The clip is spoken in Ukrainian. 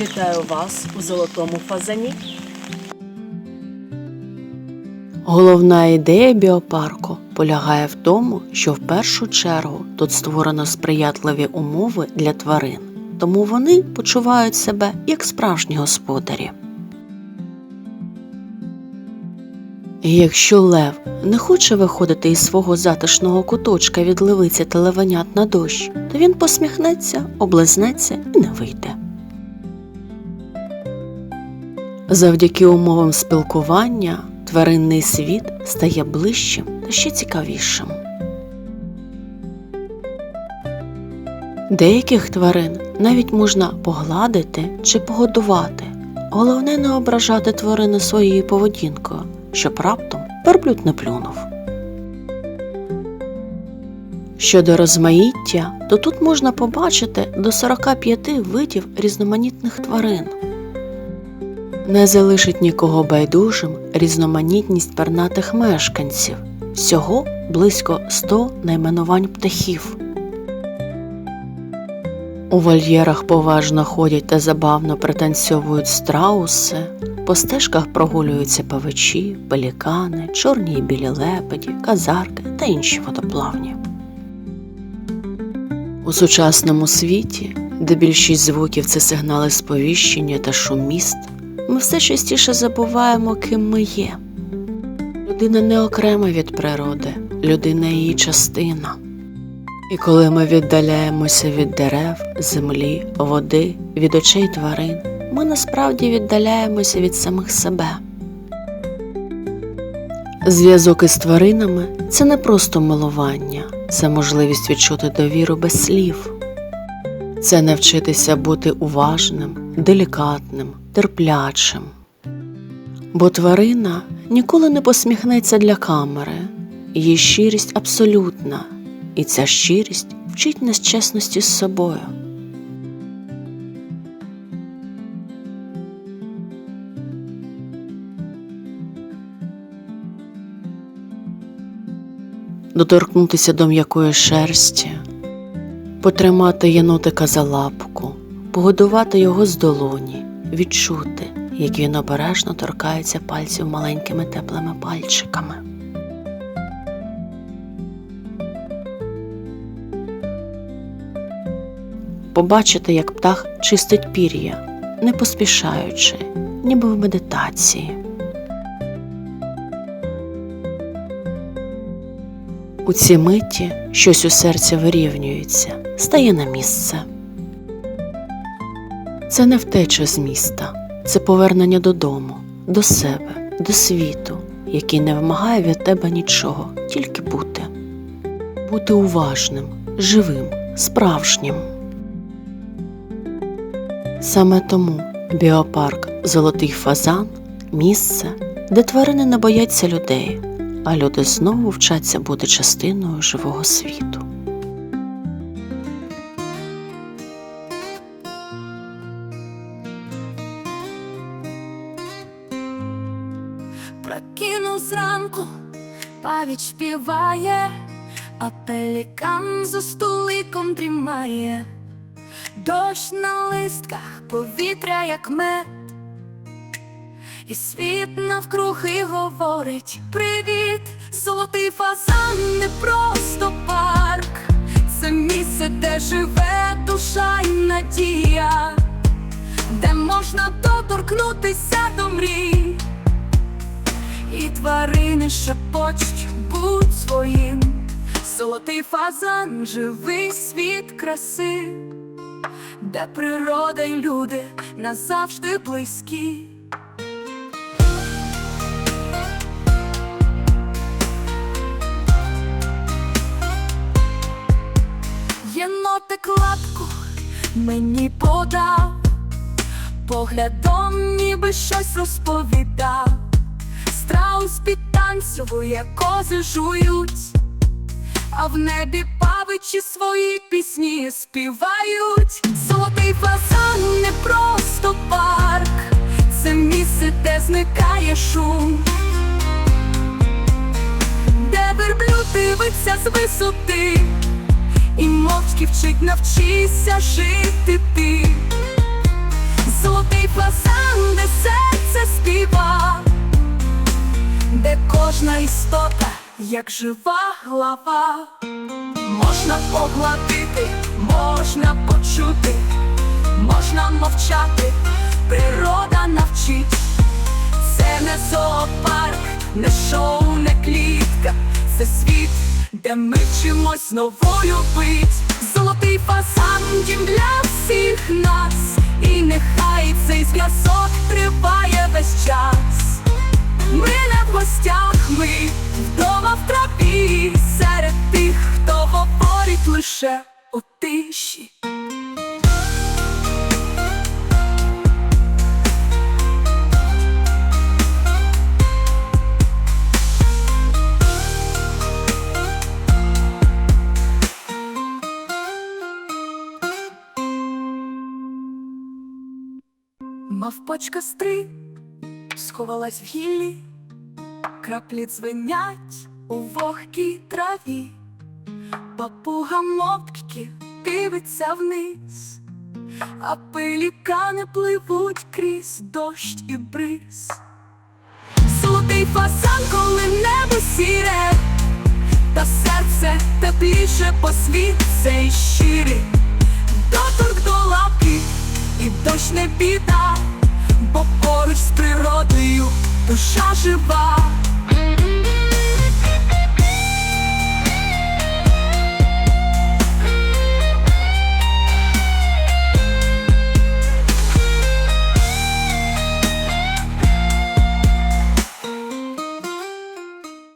Вітаю вас у золотому фазані. Головна ідея біопарку полягає в тому, що в першу чергу тут створено сприятливі умови для тварин, тому вони почувають себе як справжні господарі. І якщо лев не хоче виходити із свого затишного куточка від левиці та левенят на дощ, то він посміхнеться, облизнеться і не вийде. Завдяки умовам спілкування тваринний світ стає ближчим та ще цікавішим. Деяких тварин навіть можна погладити чи погодувати. Головне не ображати тварини своєю поведінкою, щоб раптом верблюд не плюнув. Щодо розмаїття, то тут можна побачити до 45 видів різноманітних тварин. Не залишить нікого байдужим різноманітність пернатих мешканців, всього близько 100 найменувань птахів. У вольєрах поважно ходять та забавно пританцьовують страуси, по стежках прогулюються павичі, пелікани, чорні і білі лепеді, казарки та інші водоплавні. У сучасному світі, де більшість звуків це сигнали сповіщення та шум міст, ми все частіше забуваємо, ким ми є. Людина не окрема від природи, людина її частина. І коли ми віддаляємося від дерев, землі, води, від очей тварин, ми насправді віддаляємося від самих себе. Зв'язок із тваринами це не просто милування, це можливість відчути довіру без слів. Це навчитися бути уважним, делікатним, терплячим. Бо тварина ніколи не посміхнеться для камери, її щирість абсолютна, і ця щирість вчить нас чесності з собою. Доторкнутися до м'якої шерсті, потримати єнотика за лапку, погодувати його з долоні, відчути, як він обережно торкається пальців маленькими теплими пальчиками. Побачити, як птах чистить пір'я, не поспішаючи, ніби в медитації. У цій миті щось у серці вирівнюється, стає на місце. Це не втеча з міста, це повернення додому, до себе, до світу, який не вимагає від тебе нічого, тільки бути, бути уважним, живим, справжнім. Саме тому біопарк Золотий фазан місце, де тварини не бояться людей, а люди знову вчаться бути частиною живого світу. Прокинув зранку, павіч співає, а пелікан за столиком дрімає, дощ на листках, повітря, як мед, і світ навкруги говорить Привіт, золотий фазан, не просто парк, це місце, де живе душа і надія, де можна доторкнутися до мрій. І тварини шепочуть, будь своїм, золотий фазан, живий світ краси, де природа й люди назавжди близькі. Єнотик лапку мені подав, поглядом ніби щось розповідав страус підтанцює, кози жують, а в небі павичі свої пісні співають. Золотий фазан не просто парк, це місце, де зникає шум, де верблюд дивиться з висоти, і мовчки вчить навчися жити ти. Золотий фасан де серце співав ніжна істота, як жива глава. Можна погладити, можна почути, можна мовчати, природа навчить. Це не зоопарк, не шоу, не клітка, це світ, де ми вчимось новою бить. Золотий фасан дім для всіх нас, і нехай цей зв'язок триває весь час. Ми в серед тих, хто говорить лише у тиші. Мавпочка стри сховалась в гіллі, краплі дзвенять у вогкій траві, папуга мопки дивиться вниз, а пелікани пливуть крізь дощ і бриз. Золотий фасан, коли небо сіре, та серце тепліше посвіт цей щирий, доторк до лапки і дощ не біда, бо поруч з природою душа жива.